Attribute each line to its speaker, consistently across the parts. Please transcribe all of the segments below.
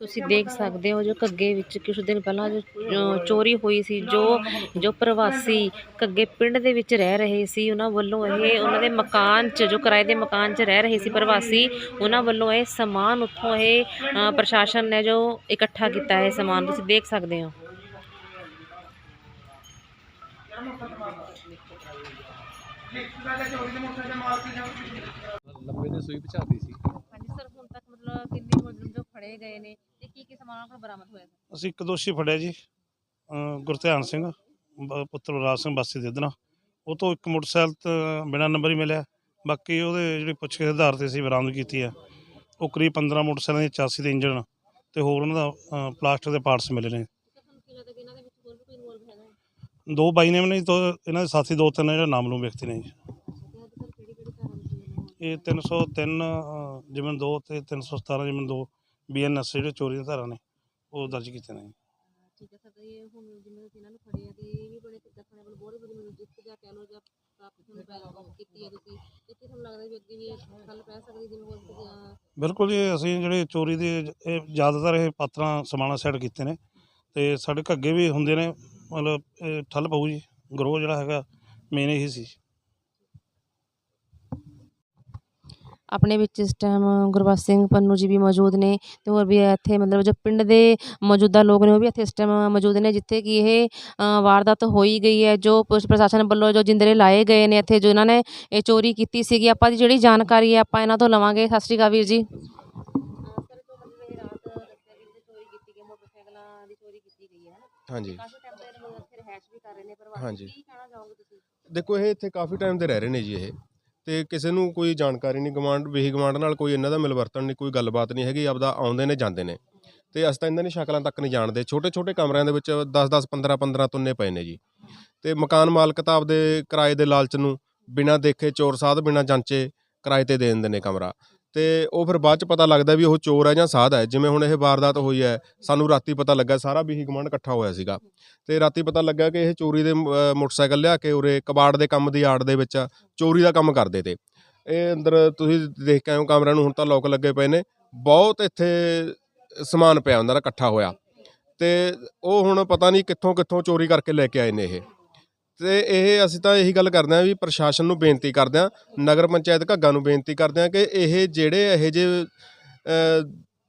Speaker 1: ਤੁਸੀਂ ਦੇਖ ਸਕਦੇ ਹੋ ਜੋ ਘੱਗੇ ਵਿੱਚ ਕੁਝ ਦਿਨ ਪਹਿਲਾਂ ਜੋ ਅ, ਚੋਰੀ ਹੋਈ ਸੀ ਜੋ ਜੋ ਪ੍ਰਵਾਸੀ ਘੱਗੇ ਪਿੰਡ ਦੇ ਵਿੱਚ ਰਹਿ ਰਹੇ ਸੀ ਉਹਨਾਂ ਵੱਲੋਂ ਇਹ ਉਹਨਾਂ ਦੇ ਮਕਾਨ 'ਚ ਜੋ ਕਿਰਾਏ ਦੇ ਮਕਾਨ 'ਚ ਰਹਿ ਰਹੇ ਸੀ ਪ੍ਰਵਾਸੀ ਉਹਨਾਂ ਵੱਲੋਂ ਇਹ ਸਮਾਨ ਉੱਥੋਂ ਇਹ ਅ, ਪ੍ਰਸ਼ਾਸਨ ਨੇ ਜੋ ਇਕੱਠਾ ਕੀਤਾ ਹੈ ਸਮਾਨ ਤੁਸੀਂ ਦੇਖ ਸਕਦੇ ਹੋ।
Speaker 2: ਲੰਬੇ ਨੇ ਸੂਈ ਪਚਾਤੀ ਸੀ।
Speaker 1: ਹਾਂਜੀ ਸਰ ਹੁਣ ਤੱਕ ਮਤਲਬ ਕਿੰਨੇ ਮੁਲਜ਼ਮ ਜੋ ਫੜੇ ਗਏ ਨੇ ਤੇ ਕੀ ਕੀ ਸਮਾਨ ਕੋਲ ਬਰਾਮਦ ਹੋਇਆ
Speaker 3: ਅਸੀਂ ਇੱਕ ਦੋਸ਼ੀ ਫੜਿਆ ਜੀ ਅਹ ਗੁਰਧਿਆਨ ਸਿੰਘ ਬ- ਪੁੱਤਰ ਬਲਰਾਜ ਸਿੰਘ ਵਾਸੀ ਦੇਦਨਾ ਉਹ ਤੋਂ ਇੱਕ ਮੋਟਰਸਾਈਕਲ ਤੇ ਬਿਨਾ ਨੰਬਰ ਹੀ ਮਿਲਿਆ। ਬਾਕੀ ਉਹਦੇ ਜਿਹੜੀ ਪੁੱਛਗਿੱਛ ਦੇ ਆਧਾਰ ਤੇ ਅਸੀਂ ਬਰਾਮਦ ਕੀਤੀ ਹੈ ਉਹ ਕਰੀਬ 15 ਮੋਟਰਸਾਈਕਲਾਂ ਦੀ 84 ਦੇ ਇੰਜਣ ਤੇ ਹੋਰ ਉਹਨਾਂ ਦਾ ਅਹ, ਪਲਾਸਟਿਕ ਦੇ ਪਾਰਟਸ ਮਿਲੇ ਨੇ।
Speaker 1: ਤੁਹਾਨੂੰ ਕੀ ਲੱਗਦਾ ਕਿ ਇਹਨਾਂ ਦੇ ਵਿੱਚ ਹੋਰ ਵੀ ਕੋਈ ਇਨਵੋਲਵ ਹੈਗਾ ਹੈ?
Speaker 3: ਦੋ ਬਾਈ ਨੇ ਨਹੀਂ ਤੋਂ ਇਹਨਾਂ ਦੇ ਸਾਥੀ ਦੋ ਤਿੰਨ ਜਿਹੜੇ ਨਾਮਲੂਮ ਵਿਅਕਤੀ ਨੇ ਜੀ। ਇਹ 303 ਅਹ, ਜਿਮਨ 2 ਤੇ 317 ਜਿਮਨ 2 ਬੀਐਨਐਸ ਜਿਹੜੇ ਚੋਰੀ ਦੀਆਂ ਧਾਰਾ ਨੇ ਉਹ ਦਰਜ ਕੀਤੇ ਨੇ। ਜੀ।
Speaker 1: ਠੀਕ ਹੈ ਸਰ ਤੇ ਇਹ ਹੁਣ ਜਿਵੇਂ ਤੁਸੀਂ ਇਹਨਾਂ ਨੂੰ ਫੜਿਆ ਤੇ ਇਹ ਵੀ ਬੜੇ ਦੱਸਣੇ ਵੱਲ ਬਹੁਤ ਬੜੀ ਮੈਨੂੰ ਜਿੱਤ ਜਾਂ ਕਹਿ ਲੋ ਜਾਂ ਪ੍ਰਾਪਤ ਤੁਹਾਨੂੰ ਪਹਿਲਾਂ ਕੀਤੀ ਹੈ ਤੁਸੀਂ। ਤੇ ਕੀ ਤੁਹਾਨੂੰ ਲੱਗਦਾ ਵੀ ਅੱਗੇ ਵੀ ਇਹ ਗੱਲ ਪੈ ਸਕਦੀ ਜਿਵੇਂ ਹੋਰ ਤੁਸੀਂ, ਅਹ,
Speaker 3: ਬਿਲਕੁਲ ਜੀ ਅਸੀਂ ਜਿਹੜੇ ਚੋਰੀ ਦੇ ਇਹ ਜ਼ਿਆਦਾਤਰ ਇਹ ਪਾਤਰਾਂ ਸਮਾਣਾ ਸਾਈਡ ਕੀਤੇ ਨੇ। ਤੇ ਸਾਡੇ ਘੱਗੇ ਵੀ ਹੁੰਦੇ ਨੇ ਮਤਲਬ ਇਹ ਠੱਲ ਪਊ ਜੀ। ਗਰੋਹ ਜਿਹੜਾ ਹੈਗਾ ਮੇਨ ਇਹੀ ਸੀ।
Speaker 1: ਆਪਣੇ ਵਿੱਚ ਇਸ ਟਾਈਮ ਗੁਰਬਖਸ਼ ਸਿੰਘ ਪੰਨੂ ਜੀ ਵੀ ਮੌਜੂਦ ਨੇ ਅਤੇ ਹੋਰ ਵੀ ਇੱਥੇ ਮਤਲਬ ਜੋ ਪਿੰਡ ਦੇ ਮੌਜੂਦਾ ਲੋਕ ਨੇ ਉਹ ਵੀ ਇੱਥੇ ਇਸ ਟਾਈਮ ਮੌਜੂਦ ਨੇ ਜਿੱਥੇ ਕਿ ਇਹ ਵਾਰਦਾਤ ਹੋਈ ਗਈ ਹੈ ਜੋ ਪੁਲਿਸ ਪ੍ਰਸ਼ਾਸਨ ਵੱਲੋਂ ਜੋ ਜਿੰਦਰੇ ਲਾਏ ਗਏ ਨੇ ਇੱਥੇ ਜੋ ਇਹਨਾਂ ਨੇ ਇਹ ਚੋਰੀ ਕੀਤੀ ਸੀਗੀ। ਆਪਾਂ ਦੀ ਜਿਹੜੀ ਜਾਣਕਾਰੀ ਹੈ ਆਪਾਂ ਇਹਨਾਂ ਤੋਂ ਲਵਾਂਗੇ। ਸਤਿ ਸ਼੍ਰੀ ਅਕਾਲ ਵੀਰ ਜੀ।
Speaker 4: ਹਾਂਜੀ। ਦੇਖੋ ਇਹ ਇੱਥੇ ਕਾਫੀ ਟਾਈਮ ਦੇ ਰਹਿ ਰਹੇ ਨੇ ਜੀ ਇਹ। ਤੇ ਕਿਸੇ ਨੂੰ ਕੋਈ ਜਾਣਕਾਰੀ ਨਹੀਂ ਗਵਾਂਡ ਵੇਹੀ ਗਵਾਂਡ ਨਾਲ ਕੋਈ ਇਹਨਾਂ ਦਾ ਮਿਲਵਰਤਨ ਨਹੀਂ, ਕੋਈ ਗੱਲਬਾਤ ਨਹੀਂ ਹੈਗੀ, ਆਪਦਾ ਆਉਂਦੇ ਨੇ, ਜਾਂਦੇ ਨੇ। ਤੇ ਅਸੀਂ ਤਾਂ ਇਹਨਾਂ ਦੀ ਸ਼ਕਲਾਂ ਤੱਕ ਨਹੀਂ ਜਾਣਦੇ। ਛੋਟੇ ਛੋਟੇ ਕਮਰਿਆਂ ਦੇ ਵਿੱਚ 10 10 15 15 ਤੁੰਨੇ ਪਏ ਨੇ ਜੀ। ਤੇ ਮਕਾਨ ਮਾਲਕ ਤਾਂ ਆਪਦੇ ਕਿਰਾਏ ਦੇ ਲਾਲਚ ਨੂੰ ਬਿਨਾਂ ਦੇਖੇ ਚੋਰ ਸਾਧ ਬਿਨਾਂ ਜਾਂਚੇ ਕਿਰਾਏ ਤੇ ਦੇ ਦਿੰਦੇ ਨੇ ਕਮਰਾ। ਤੇ ਉਹ ਫਿਰ ਬਾਅਦ ਚ ਪਤਾ ਲੱਗਦਾ ਵੀ ਉਹ ਚੋਰ ਹੈ ਜਾਂ ਸਾਧ ਹੈ। ਜਿਵੇਂ ਹੁਣ ਇਹ ਵਾਰਦਾਤ ਹੋਈ ਹੈ ਸਾਨੂੰ ਰਾਤੀ ਪਤਾ ਲੱਗਾ ਸਾਰਾ ਵੀ ਗਵਾਂਡ ਇਕੱਠਾ ਹੋਇਆ ਸੀਗਾ। ਤੇ ਰਾਤੀ ਪਤਾ ਲੱਗਾ ਕਿ ਇਹ ਚੋਰੀ ਦੇ ਅਹ, ਮੋਟਰਸਾਈਕਲ ਲਿਆ ਕੇ ਉਰੇ ਕਬਾੜ ਦੇ ਕੰਮ ਦੀ ਆੜ ਦੇ ਵਿੱਚ ਚੋਰੀ ਦਾ ਕੰਮ ਕਰਦੇ ਤੇ। ਇਹ ਅੰਦਰ ਤੁਸੀਂ ਦੇਖ ਕੇ ਆਏ ਹੋ ਕਮਰਿਆਂ ਨੂੰ ਹੁਣ ਤਾਂ ਲੋਕ ਲੱਗੇ ਪਏ ਨੇ। ਬਹੁਤ ਇੱਥੇ ਸਮਾਨ ਪਿਆ ਹੁੰਦਾ ਦਾ ਇਕੱਠਾ ਹੋਇਆ। ਤੇ ਉਹ ਹੁਣ ਪਤਾ ਨਹੀਂ ਕਿੱਥੋਂ ਕਿੱਥੋਂ ਚੋਰੀ ਕਰਕੇ ਲੈ ਕੇ ਆਏ ਨੇ ਇਹ। ਤੇ ਇਹ ਅਸੀਂ ਤਾਂ ਇਹੀ ਗੱਲ ਕਰਦੇ ਹਾਂ ਵੀ ਪ੍ਰਸ਼ਾਸਨ ਨੂੰ ਬੇਨਤੀ ਕਰਦੇ ਹਾਂ, ਨਗਰ ਪੰਚਾਇਤ ਘੱਗਾ ਨੂੰ ਬੇਨਤੀ ਕਰਦੇ ਹਾਂ ਕਿ ਇਹ ਜਿਹੜੇ ਇਹ ਜੇ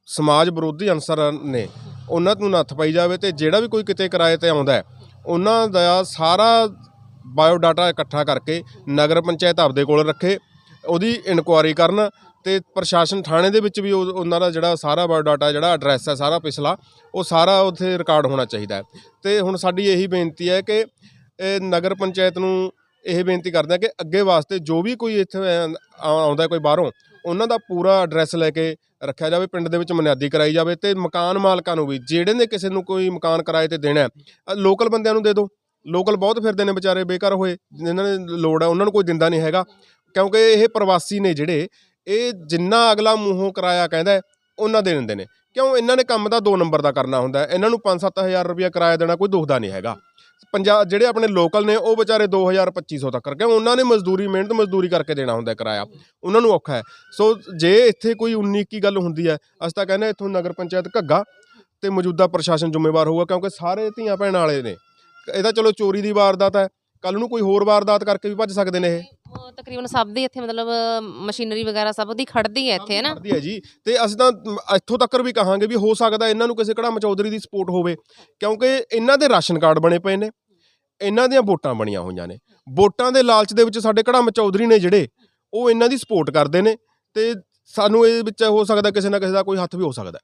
Speaker 4: ਸਮਾਜ ਵਿਰੋਧੀ ਅਨਸਰ ਨੇ, ਉਹਨਾਂ ਨੂੰ ਨੱਥ ਪਾਈ ਜਾਵੇ ਤੇ ਜਿਹੜਾ ਵੀ ਕੋਈ ਕਿਤੇ ਕਿਰਾਏ ਤੇ ਆਉਂਦਾ ਹੈ, ਉਹਨਾਂ ਦਾ ਸਾਰਾ ਬਾਇਓ ਡਾਟਾ ਇਕੱਠਾ ਕਰਕੇ ਨਗਰ ਪੰਚਾਇਤ ਆਪਦੇ ਕੋਲ ਰੱਖੇ, ਉਹਦੀ ਇਨਕੁਆਰੀ ਕਰਨ ਤੇ ਪ੍ਰਸ਼ਾਸਨ ਥਾਣੇ ਦੇ ਵਿੱਚ ਵੀ ਉਹਨਾਂ ਦਾ ਜਿਹੜਾ ਸਾਰਾ ਬਾਇਓ ਡਾਟਾ ਜਿਹੜਾ ਐਡਰੈਸ ਹੈ ਸਾਰਾ ਪਿਛਲਾ, ਉਹ ਸਾਰਾ ਉੱਥੇ ਰਿਕਾਰਡ ਹੋਣਾ ਚਾਹੀਦਾ ਹੈ। ਤੇ ਹੁਣ ਸਾਡੀ ਇਹੀ ਬੇਨਤੀ ਹੈ ਕਿ ਨਗਰ ਪੰਚਾਇਤ ਨੂੰ ਇਹ ਬੇਨਤੀ ਕਰਦੇ ਹਾਂ ਕਿ ਅੱਗੇ ਵਾਸਤੇ ਜੋ ਵੀ ਕੋਈ ਇੱਥੇ ਆ- ਆਉਂਦਾ ਕੋਈ ਬਾਹਰੋਂ, ਉਹਨਾਂ ਦਾ ਪੂਰਾ ਐਡਰੈਸ ਲੈ ਕੇ ਰੱਖਿਆ ਜਾਵੇ, ਪਿੰਡ ਦੇ ਵਿੱਚ ਮਨਿਆਦੀ ਕਰਾਈ ਜਾਵੇ ਤੇ ਮਕਾਨ ਮਾਲਕਾਂ ਨੂੰ ਵੀ, ਜਿਹੜੇ ਨੇ ਕਿਸੇ ਨੂੰ ਕੋਈ ਮਕਾਨ ਕਿਰਾਏ ਤੇ ਦੇਣਾ ਲੋਕਲ ਬੰਦਿਆਂ ਨੂੰ ਦੇ ਦਿਓ। ਲੋਕਲ ਬਹੁਤ ਫਿਰਦੇ ਨੇ ਵਿਚਾਰੇ ਬੇਕਾਰ ਹੋਏ, ਜਿਨ੍ਹਾਂ ਨੇ ਲੋੜ ਹੈ ਉਹਨਾਂ ਨੂੰ ਕੋਈ ਦਿੰਦਾ ਨਹੀਂ ਹੈਗਾ। ਕਿਉਂਕਿ ਇਹ ਪ੍ਰਵਾਸੀ ਨੇ ਜਿਹੜੇ, ਇਹ ਜਿੰਨਾ ਅਗਲਾ ਮੂੰਹੋਂ ਕਿਰਾਇਆ ਕਹਿੰਦਾ ਉਹਨਾਂ ਦੇ ਦਿੰਦੇ ਨੇ। ਕਿਉਂ? ਇਹਨਾਂ ਨੇ ਕੰਮ ਦਾ 2 ਨੰਬਰ ਦਾ ਕਰਨਾ ਹੁੰਦਾ ਇਹਨਾਂ ਨੂੰ 5-7000 ਰੁਪਇਆ ਕਿਰਾਇਆ ਦੇਣਾ ਕੋਈ ਦੁਖਦਾ ਨਹੀਂ ਹੈਗਾ। ਪੰਜਾਬ ਜਿਹੜੇ ਆਪਣੇ ਲੋਕਲ ਨੇ, ਉਹ ਵਿਚਾਰੇ 2000 2500 ਤੱਕ ਕਿਉਂ ਉਹਨਾਂ ਨੇ ਮਜ਼ਦੂਰੀ, ਮਿਹਨਤ ਮਜ਼ਦੂਰੀ ਕਰਕੇ ਦੇਣਾ ਹੁੰਦਾ ਕਿਰਾਇਆ। ਉਹਨਾਂ ਨੂੰ ਔਖਾ ਹੈ। ਸੋ ਜੇ ਇੱਥੇ ਕੋਈ 19 ਕੀ ਗੱਲ ਹੁੰਦੀ ਹੈ, ਅਸੀਂ ਤਾਂ ਕਹਿੰਦੇ ਇੱਥੋਂ ਨਗਰ ਪੰਚਾਇਤ ਘੱਗਾ ਤੇ ਮੌਜੂਦਾ ਪ੍ਰਸ਼ਾਸਨ ਜ਼ਿੰਮੇਵਾਰ ਹੋਊਗਾ, ਕਿਉਂਕਿ ਸਾਰੇ ਧੀਆਂ ਭੈਣ ਵਾਲੇ ਨੇ। ਇਹ ਤਾਂ ਚਲੋ ਚੋਰੀ ਦੀ ਵਾਰਦਾਤ ਹੈ। ਕੱਲ ਨੂੰ ਕੋਈ ਹੋਰ ਵਾਰਦਾਤ ਕਰਕੇ ਵੀ ਭੱਜ ਸਕਦੇ ਨੇ ਇਹ।
Speaker 1: ਤਕਰੀਬਨ ਸਭ ਦੀ ਇੱਥੇ ਮਤਲਬ ਮਸ਼ੀਨਰੀ ਵਗੈਰਾ ਸਭ ਦੀ ਖੜਦੀ ਹੈ ਇੱਥੇ ਹੈ ਨਾ।
Speaker 4: ਕਰਦੀ ਹੈ ਜੀ। ਤੇ ਅਸੀਂ ਤਾਂ ਮ, ਇੱਥੋਂ ਤੱਕ ਵੀ ਕਹਾਂਗੇ ਵੀ ਹੋ ਸਕਦਾ ਇਹਨਾਂ ਨੂੰ ਕਿਸੇ ਕੜਾ ਚੌਧਰੀ ਦੀ ਸਪੋਰਟ ਹੋਵੇ। ਕਿਉਂਕਿ ਇਹਨਾਂ ਦੇ ਰਾਸ਼ਨ ਕਾਰਡ ਬਣੇ ਪਏ ਨੇ। ਇਹਨਾਂ ਦੀਆਂ ਵੋਟਾਂ ਬਣੀਆਂ ਹੋਈਆਂ ਨੇ। ਵੋਟਾਂ ਦੇ ਲਾਲਚ ਦੇ ਵਿੱਚ ਸਾਡੇ ਕੜਾ ਚੌਧਰੀ ਨੇ ਜਿਹੜੇ ਉਹ ਇਹਨਾਂ ਦੀ ਸਪੋਰਟ ਕਰਦੇ ਨੇ। ਤੇ ਸਾਨੂੰ ਇਹ ਵਿੱਚ ਹੋ ਸਕਦਾ ਕਿਸੇ ਨਾ ਕਿਸੇ ਦਾ ਕੋਈ ਹੱਥ ਵੀ ਹੋ ਸਕਦਾ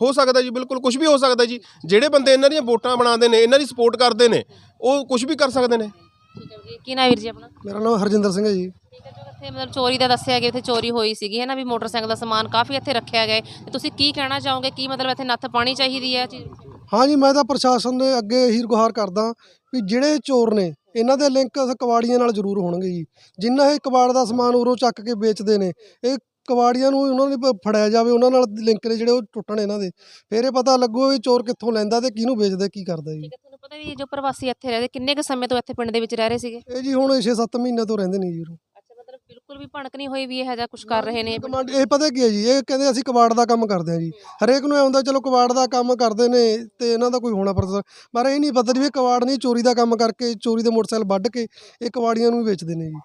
Speaker 4: ਹੋ। ਸਕਦਾ ਜੀ ਬਿਲਕੁਲ ਕੁਝ ਵੀ ਹੋ ਸਕਦਾ ਜੀ। ਜਿਹੜੇ ਬੰਦੇ ਇਹਨਾਂ ਦੀਆਂ ਵੋਟਾਂ ਬਣਾਉਂਦੇ ਨੇ ਇਹਨਾਂ ਦੀ ਸਪੋਰਟ ਕਰਦੇ ਨੇ ਉਹ ਕੁਝ ਵੀ ਕਰ ਸਕਦੇ ਨੇ।
Speaker 1: ਠੀਕ ਹੈ ਜੀ ਕੀ ਨਾਮ ਵੀਰ ਜੀ ਆਪਣਾ?
Speaker 5: ਮੇਰਾ ਨਾਮ ਹਰਜਿੰਦਰ ਸਿੰਘ ਹੈ ਜੀ।
Speaker 1: ਠੀਕ ਹੈ ਜੋ ਇੱਥੇ ਮਤਲਬ ਚੋਰੀ ਦਾ ਦੱਸਿਆ ਗਿਆ ਇੱਥੇ ਚੋਰੀ ਹੋਈ ਸੀਗੀ ਹੈ ਨਾ ਵੀ ਮੋਟਰਸਾਈਕਲ ਦਾ ਸਮਾਨ ਕਾਫੀ ਇੱਥੇ ਰੱਖਿਆ ਗਿਆ ਹੈ। ਤੇ ਤੁਸੀਂ ਕੀ ਕਹਿਣਾ ਚਾਹੋਗੇ ਕੀ ਮਤਲਬ ਇੱਥੇ ਨੱਥ ਪਾਣੀ ਚਾਹੀਦੀ ਹੈ ਇਹ ਚੀਜ਼
Speaker 5: ਹਾਂ ਜੀ ਮੈਂ ਤਾਂ ਪ੍ਰਸ਼ਾਸਨ ਦੇ ਅੱਗੇ ਗੁਹਾਰ ਕਰਦਾ ਵੀ ਜਿਹੜੇ ਚੋਰ ਨੇ ਇਹਨਾਂ ਦੇ ਲਿੰਕ ਕਬਾੜੀਆਂ ਨਾਲ ਜ਼ਰੂਰ ਹੋਣਗੇ ਜੀ। ਜਿੰਨਾ ਇਹ ਕਬਾੜ ਦਾ ਸਮਾਨ ਉਰੋਂ ਚੱਕ ਕੇ ਵੇਚਦੇ ਨੇ ਇਹ ਕਬਾੜੀਆਂ ਨੂੰ ਉਹਨਾਂ ਨੇ ਪ- ਫੜਿਆ ਜਾਵੇ ਉਹਨਾਂ ਨਾਲ ਲਿੰਕ ਨੇ ਜਿਹੜੇ ਉਹ ਟੁੱਟਣ ਇਹਨਾਂ ਦੇ। ਫਿਰ ਇਹ ਪਤਾ ਲੱਗੂ ਵੀ ਚੋਰ ਕਿੱਥੋਂ ਲੈਂਦਾ ਤੇ ਕਿਹਨੂੰ ਵੇਚਦਾ ਕੀ ਕਰਦਾ ਜੀ।
Speaker 1: ਤੁਹਾਨੂੰ ਪਤਾ ਵੀ ਇਹ ਜੋ ਪ੍ਰਵਾਸੀ ਇੱਥੇ ਰਹਿੰਦੇ ਕਿੰਨੇ ਕੁ ਸਮੇਂ ਤੋਂ ਇੱਥੇ ਪਿੰਡ ਦੇ ਵਿੱਚ ਰਹਿ ਰਹੇ ਸੀਗੇ?
Speaker 5: ਇਹ ਜੀ ਹੁਣ 6-7 ਮਹੀਨੇ ਤੋਂ ਰਹਿੰਦੇ ਨੇ ਜੀ
Speaker 1: ਮਤਲਬ ਬਿਲਕੁਲ ਵੀ ਭਣਕ ਨਹੀਂ ਹੋਈ ਵੀ ਇਹ ਜਿਹਾ ਕੁਝ ਕਰ ਰਹੇ ਨੇ।
Speaker 5: ਇਹ ਪਤਾ ਕੀ ਹੈ ਜੀ ਇਹ ਕਹਿੰਦੇ ਅਸੀਂ ਕਬਾੜ ਦਾ ਕੰਮ ਕਰਦੇ ਹਾਂ ਜੀ। ਹਰੇਕ ਨੂੰ ਹੁੰਦਾ ਚਲੋ ਕਬਾੜ ਦਾ ਕੰਮ ਕਰਦੇ ਨੇ ਤੇ ਇਹਨਾਂ ਦਾ ਕੋਈ ਹੋਣਾ ਪਰ ਪਰ ਇਹ ਨਹੀਂ ਪਤਾ ਵੀ ਇਹ ਕਬਾੜ ਨਹੀਂ ਚੋਰੀ ਦਾ ਕੰਮ ਕਰਕੇ ਚੋਰੀ ਦੇ ਮੋਟਰਸਾਈਕਲ ਵੱਢ ਕੇ ਇਹ ਕਬਾੜੀਆਂ ਨੂੰ ਵੀ ਵੇਚਦੇ ਨੇ ਜੀ।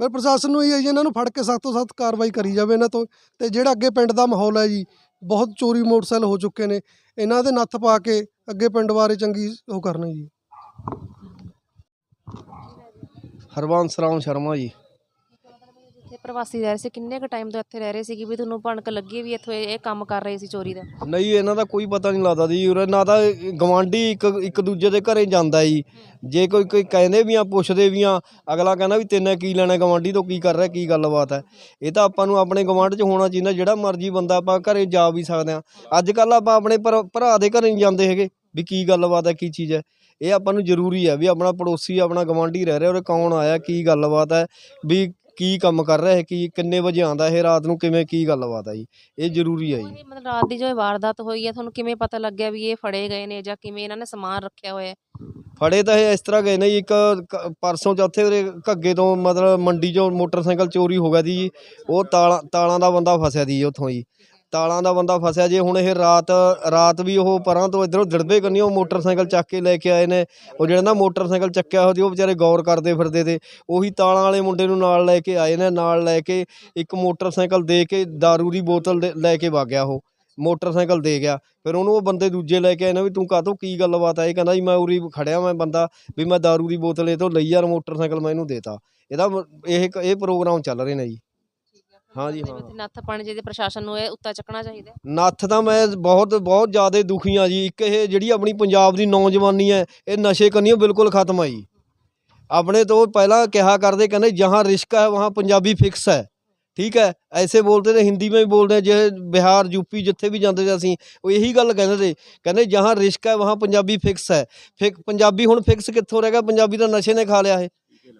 Speaker 5: ਪਰ ਪ੍ਰਸ਼ਾਸਨ ਨੂੰ ਇਹ ਹੈ ਜੀ, ਇਹਨਾਂ ਨੂੰ ਫੜ ਕੇ ਸਖਤ ਤੋਂ ਸਖਤ ਕਾਰਵਾਈ ਕਰੀ ਜਾਵੇ ਇਹਨਾਂ ਤੋਂ। ਤੇ ਜਿਹੜਾ ਅੱਗੇ ਪਿੰਡ ਦਾ ਮਾਹੌਲ ਹੈ ਜੀ, ਬਹੁਤ ਚੋਰੀ ਮੋਟਰਸਾਈਕਲ ਹੋ ਚੁੱਕੇ ਨੇ। ਇਹਨਾਂ ਦੇ ਨੱਥ ਪਾ ਕੇ ਅੱਗੇ ਪਿੰਡ ਬਾਰੇ ਚੰਗੀ ਉਹ ਕਰਨਾ ਜੀ।
Speaker 2: ਹਰਵੰਸ ਰਾਮ ਸ਼ਰਮਾ ਜੀ।
Speaker 1: ਜਿੱਥੇ ਪ੍ਰਵਾਸੀ ਰਹਿ ਰਹੇ ਸੀ, ਕਿੰਨੇ ਕੁ ਟਾਈਮ ਤੋਂ ਇੱਥੇ ਰਹਿ ਰਹੇ ਸੀ ਕਿ ਵੀ ਤੁਹਾਨੂੰ ਭਣਕ ਲੱਗੀ ਵੀ ਇੱਥੇ ਇਹ ਕੰਮ ਕਰ ਰਹੇ ਸੀ ਚੋਰੀ ਦਾ?
Speaker 2: ਨਹੀਂ, ਇਹਨਾਂ ਦਾ ਕੋਈ ਪਤਾ ਨਹੀਂ ਲੱਗਦਾ ਜੀ, ਉਰੇ ਨਾ ਤਾਂ ਗਵਾਂਢੀ ਇੱਕ ਇੱਕ ਦੂਜੇ ਦੇ ਘਰੇ ਜਾਂਦਾ ਜੀ। ਜੇ ਕੋਈ ਕੋਈ ਕਹਿੰਦੇ ਵੀ ਆ, ਪੁੱਛਦੇ ਵੀ ਆ, ਅਗਲਾ ਕਹਿੰਦਾ ਵੀ ਤੈਨੇ ਕੀ ਲੈਣਾ ਗਵਾਂਢੀ ਤੋਂ, ਕੀ ਕਰ ਰਿਹਾ, ਕੀ ਗੱਲਬਾਤ ਹੈ। ਇਹ ਤਾਂ ਆਪਾਂ ਨੂੰ ਆਪਣੇ ਗਵਾਂਢ 'ਚ ਹੋਣਾ ਚਾਹੀਦਾ, ਜਿਹੜਾ ਮਰਜ਼ੀ ਬੰਦਾ ਆਪਾਂ ਘਰੇ ਜਾ ਵੀ ਸਕਦੇ ਆ। ਅੱਜ ਕੱਲ ਆਪਾਂ ਆਪਣੇ ਭਰਾ ਭਰਾ ਦੇ ਘਰੇ ਨਹੀਂ ਜਾਂਦੇ ਹੈਗੇ, ਵੀ ਕੀ ਗੱਲਬਾਤ ਹੈ, ਕੀ ਚੀਜ਼ ਹੈ। ਇਹ ਆਪਾਂ ਨੂੰ ਜ਼ਰੂਰੀ ਹੈ ਵੀ ਆਪਣਾ ਪੜੋਸੀ, ਆਪਣਾ ਗਵਾਂਢੀ ਰਹਿ ਰਿਹਾ ਔਰ ਕੌਣ ਆਇਆ, ਕੀ ਗੱਲਬਾਤ ਹੈ, ਵੀ ਕੀ ਕੰਮ ਕਰ ਰਿਹਾ ਹੈ ਕੀ ਕਿੰਨੇ ਵਜੇ ਆਉਂਦਾ ਇਹ? ਰਾਤ ਨੂੰ ਕਿਵੇਂ ਕੀ ਗੱਲਬਾਤ ਹੈ ਜੀ? ਇਹ ਜ਼ਰੂਰੀ ਹੈ ਜੀ।
Speaker 1: ਮਤਲਬ ਰਾਤ ਦੀ ਜੋ ਇਹ ਵਾਰਦਾਤ ਹੋਈ ਹੈ ਤੁਹਾਨੂੰ ਕਿਵੇਂ ਪਤਾ ਲੱਗਿਆ ਵੀ ਇਹ ਫੜੇ ਗਏ ਨੇ ਜਾਂ ਕਿਵੇਂ ਇਹਨਾਂ ਨੇ ਸਮਾਨ ਰੱਖਿਆ ਹੋਇਆ? ਹੈ
Speaker 2: ਫੜੇ ਤਾਂ ਇਹ ਇਸ ਤਰ੍ਹਾਂ ਗਏ ਨੇ ਜੀ ਇੱਕ ਕ- ਪਰਸੋਂ ਚੌਥੇ ਉਰੇ ਘੱਗੇ ਤੋਂ ਮਤਲਬ ਮੰਡੀ ਚੋਂ ਮੋਟਰਸਾਈਕਲ ਚੋਰੀ ਹੋ ਗਿਆ ਦੀ ਜੀ। ਉਹ ਤਾਲਾਂ ਤਾਲਾਂ ਦਾ ਬੰਦਾ ਫਸਿਆ ਦੀ ਜੀ ਉੱਥੋਂ ਜੀ। ਤਾਲਾਂ ਦਾ ਬੰਦਾ ਫਸਿਆ ਜੇ ਹੁਣ ਇਹ ਰਾਤ ਰਾਤ ਵੀ ਉਹ ਪਰਾਂ ਤੋਂ ਇਧਰੋਂ ਦਿੜਬੇ ਕਰਨੀ ਉਹ ਮੋਟਰਸਾਈਕਲ ਚੱਕ ਕੇ ਲੈ ਕੇ ਆਏ ਨੇ ਉਹ ਜਿਹੜਾ ਨਾ ਮੋਟਰਸਾਈਕਲ ਚੱਕਿਆ ਹੋਇਆ ਸੀ ਉਹ ਵਿਚਾਰੇ ਗੌਰ ਕਰਦੇ ਫਿਰਦੇ ਤੇ ਉਹੀ ਤਾਲਾਂ ਵਾਲੇ ਮੁੰਡੇ ਨੂੰ ਨਾਲ ਲੈ ਕੇ ਆਏ ਨੇ ਨਾਲ ਲੈ ਕੇ ਇੱਕ ਮੋਟਰਸਾਈਕਲ ਦੇ ਕੇ दारू ਦੀ ਬੋਤਲ ਦੇ- ਲੈ ਕੇ ਵਗ ਗਿਆ ਉਹ ਮੋਟਰਸਾਈਕਲ ਦੇ ਗਿਆ ਫਿਰ ਉਹਨੂੰ ਉਹ ਬੰਦੇ ਦੂਜੇ ਲੈ ਕੇ ਆਏ ਨੇ ਵੀ ਤੂੰ ਕਾਹਤੋਂ ਕੀ ਗੱਲਬਾਤ ਹੈ ਇਹ ਕਹਿੰਦਾ ਜੀ ਮੈਂ ਉਰੀ ਖੜਿਆ ਮੈਂ ਬੰਦਾ ਵੀ ਮੈਂ दारू ਦੀ ਬੋਤਲ ਇਹ ਤੋਂ ਲਈ ਯਾਰ ਮੋਟਰਸਾਈਕਲ ਮੈਂ ਇਹਨੂੰ ਦੇਤਾ ਇਹਦਾ ਮ- ਇਹ ਇਹ ਪ੍ਰੋਗਰਾਮ ਚੱਲ ਰਹੇ ਨੇ ਜੀ ਹਾਂ ਜੀ ਹਾਂ।
Speaker 1: ਨੱਥ ਪਾਣੀ ਚਾਹੀਦੀ ਪ੍ਰਸ਼ਾਸਨ ਨੂੰ ਇਹ ਉੱਤਾ ਚੱਕਣਾ ਚਾਹੀਦਾ।
Speaker 2: ਨੱਥ ਤਾਂ ਮੈਂ ਬਹੁਤ ਬਹੁਤ ਜ਼ਿਆਦਾ ਦੁਖੀ ਆ ਜੀ। ਇੱਕ ਇਹ ਜਿਹੜੀ ਆਪਣੀ ਪੰਜਾਬ ਦੀ ਨੌਜਵਾਨੀ ਹੈ ਇਹ ਨਸ਼ੇ ਕੰਨੀਓ ਬਿਲਕੁਲ ਖਤਮ ਆ ਜੀ। ਆਪਣੇ ਤੋਂ ਪਹਿਲਾਂ ਕਿਹਾ ਕਰਦੇ ਕਹਿੰਦੇ ਜਹਾਂ ਰਿਸ਼ਕ ਹੈ ਵਹਾਂ ਪੰਜਾਬੀ ਫਿਕਸ ਹੈ। ਠੀਕ ਹੈ ਐਸੇ ਬੋਲਦੇ ਨੇ ਹਿੰਦੀ ਵਿੱਚ ਵੀ ਬੋਲਦੇ ਜੇ ਬਿਹਾਰ ਯੂਪੀ ਜਿੱਥੇ ਵੀ ਜਾਂਦੇ ਸੀ ਅਸੀਂ ਉਹ ਇਹੀ ਗੱਲ ਕਹਿੰਦੇ ਤੇ ਕਹਿੰਦੇ ਜਹਾਂ ਰਿਸ਼ਕ ਹੈ ਵਹਾਂ ਪੰਜਾਬੀ ਫਿਕਸ ਹੈ। ਫਿਕ ਪੰਜਾਬੀ ਹੁਣ ਫਿਕਸ ਕਿੱਥੋਂ ਰਹਿ ਗਿਆ? ਪੰਜਾਬੀ ਦਾ ਨਸ਼ੇ ਨੇ ਖਾ ਲਿਆ ਇਹ।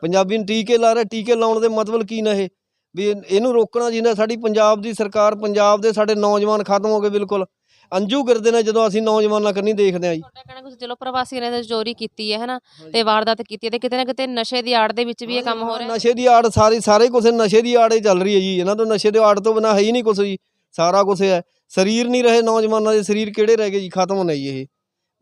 Speaker 2: ਪੰਜਾਬੀ ਨੂੰ ਟੀਕੇ ਲਾ ਰਿਹਾ ਟੀਕੇ ਲਾਉਣ ਦੇ ਮਤਲਬ ਕੀ ਨਾ ਇਹ? ਵੀ ਇਹ- ਇਹਨੂੰ ਰੋਕਣਾ ਜਿੰਨਾ ਸਾਡੀ ਪੰਜਾਬ ਦੀ ਸਰਕਾਰ ਪੰਜਾਬ ਦੇ ਸਾਡੇ ਨੌਜਵਾਨ ਖਤਮ ਹੋ ਗਏ ਬਿਲਕੁਲ। ਅੰਜੂ ਕਰਦੇ ਨੇ ਜਦੋਂ ਅਸੀਂ ਨੌਜਵਾਨਾਂ ਕੰਨੀ ਦੇਖਦੇ ਆ ਜੀ।
Speaker 1: ਤੁਹਾਡਾ ਕਹਿਣਾ ਕੁਝ ਚਲੋ ਪ੍ਰਵਾਸੀ ਨੇ ਤਾਂ ਚੋਰੀ ਕੀਤੀ ਹੈ ਹਨਾ? ਤੇ ਵਾਰਦਾਤ ਕੀਤੀ ਹੈ ਤੇ ਕਿਤੇ ਨਾ ਕਿਤੇ ਨਸ਼ੇ ਦੀ ਆੜ ਦੇ ਵਿੱਚ ਵੀ ਇਹ ਕੰਮ ਹੋ ਰਿਹਾ।
Speaker 2: ਨਸ਼ੇ ਦੀ ਆੜ ਸਾਰੀ ਸਾਰੇ ਕੁਛ ਨਸ਼ੇ ਦੀ ਆੜ ਹੀ ਚੱਲ ਰਹੀ ਹੈ ਜੀ। ਇਹਨਾਂ ਤੋਂ ਨਸ਼ੇ ਦੇ ਆੜ ਤੋਂ ਬਿਨਾ ਹੈ ਹੀ ਨਹੀਂ ਕੁਛ ਜੀ। ਸਾਰਾ ਕੁਛ ਹੈ। ਸਰੀਰ ਨਹੀਂ ਰਹੇ ਨੌਜਵਾਨਾਂ ਦੇ ਸਰੀਰ ਕਿਹੜੇ ਰਹਿ ਗਏ ਜੀ? ਖਤਮ ਨੇ ਜੀ ਇਹ।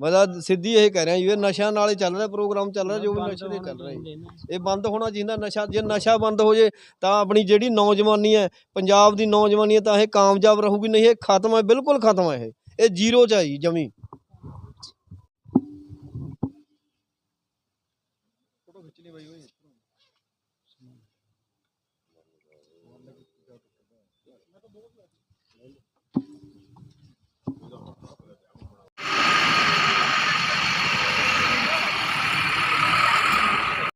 Speaker 2: ਮੈਂ ਸਿੱਧੀ ਇਹ ਕਹਿ ਰਿਹਾ ਜੀ ਇਹ ਨਸ਼ਾ ਨਾਲ ਹੀ ਚੱਲ ਰਿਹਾ ਪ੍ਰੋਗਰਾਮ ਚੱਲ ਰਿਹਾ ਜੋ ਵੀ ਨਸ਼ੇ ਦੇ ਚੱਲ ਰਿਹਾ ਇਹ ਬੰਦ ਹੋਣਾ ਚਾਹੀਦਾ ਨਸ਼ਾ ਜੇ ਨਸ਼ਾ ਬੰਦ ਹੋ ਜੇ ਤਾਂ ਆਪਣੀ ਜਿਹੜੀ ਨੌਜਵਾਨੀ ਹੈ ਪੰਜਾਬ ਦੀ ਨੌਜਵਾਨੀ ਹੈ ਤਾਂ ਇਹ ਕਾਮਯਾਬ ਰਹੂਗੀ ਨਹੀਂ ਇਹ ਖਤਮ ਹੈ ਬਿਲਕੁਲ ਖਤਮ ਹੈ ਇਹ ਜ਼ੀਰੋ ਚ ਹੈ ਜੀ ਜਮੀ।